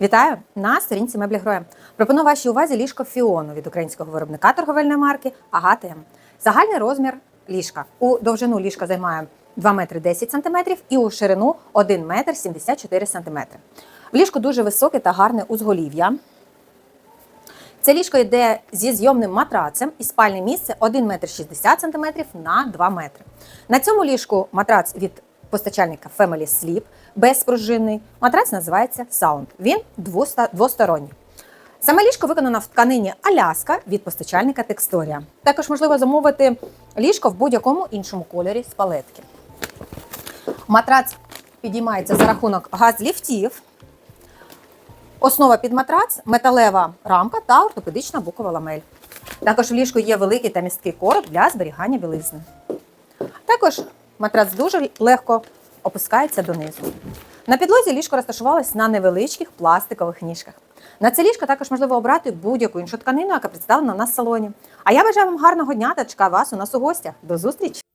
Вітаю на сторінці меблі Гроя. Пропоную вашій увазі ліжко Фіону від українського виробника торговельної марки Агата М. Загальний розмір ліжка. У довжину ліжка займає 2 метри 10 сантиметрів і у ширину 1 метр 74 сантиметри. В ліжку дуже високе та гарне узголів'я. Це ліжко йде зі зйомним матрацем і спальне місце 1 метр 60 см на 2 метри. На цьому ліжку матрац від постачальника Family Sleep безпружинний. Матрац називається Sound. Він двосторонній. Саме ліжко виконано в тканині Аляска від постачальника Тексторія. Також можливо замовити ліжко в будь-якому іншому кольорі з палетки. Матрац підіймається за рахунок газліфтів. Основа під матрац, металева рамка та ортопедична букова ламель. Також в ліжку є великий та місткий короб для зберігання білизни. Також матрац дуже легко опускається донизу. На підлозі ліжко розташувалось на невеличких пластикових ніжках. На це ліжко також можливо обрати будь-яку іншу тканину, яка представлена у нас в салоні. А я бажаю вам гарного дня та чекаю вас у нас у гостях. До зустрічі!